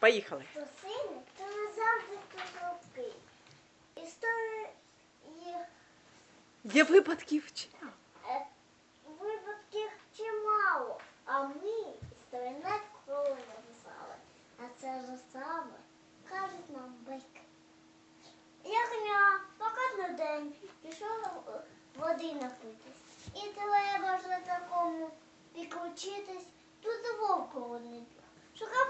Поїхали. Хто сильний, то назавжди хто слабкий. Історії Є випадків чи? е, випадків чимало, а ми історії над кров'ю написали. А це ж саме кажуть нам байки. Ягня поки на день пішов е, води напитись. І треба ж на такому підключитись. Тут вовк один шукав.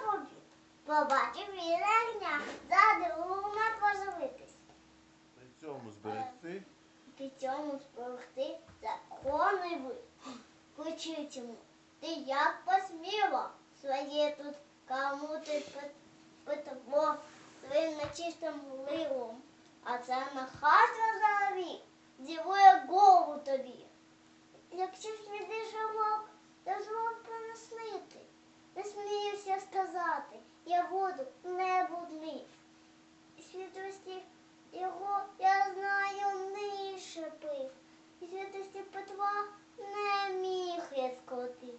Побачив він ягня, задумав поживитись. При цьому зберегти При цьому спорохти закони ви. Кричить йому, ти як посміла своє тут кому ти пи- питво своїм нечистим ливом. А це нахасно взагалі, дівує голову тобі. Якщо ж віди жовок, то змог понаснити. Не я воду не будлив. Святості його я знаю нише пив. І святості Петва не міг я скотити.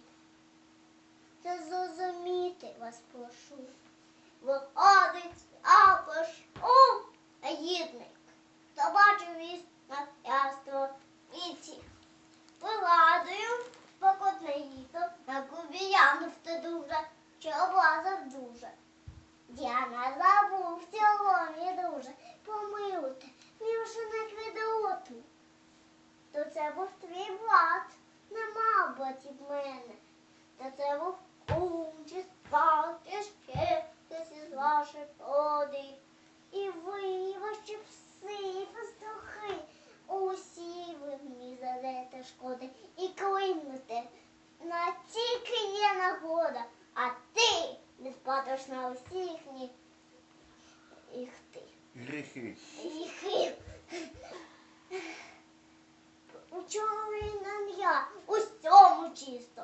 Це зрозуміти вас прошу. Виходить також у гідник. Я не забув цього, мій друже, помилуйте, мій вшиник відроту. То це був твій брат, нема братів мене. Та це був кум чи спати ще хтось із ваших родів. І ви, ваші пси, і пастухи, усі ви мені задете шкоди і клинете. На тільки є нагода, а ти спадеш на усі їхні Їх ти. гріхи. У чому він нам я? У цьому чисто.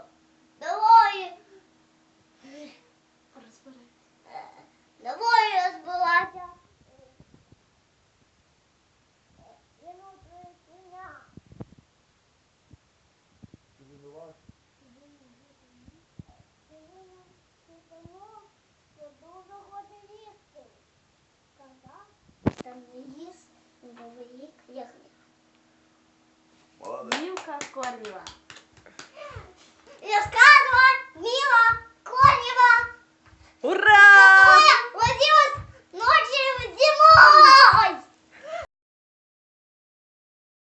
Їс, новий ягня. Молодець.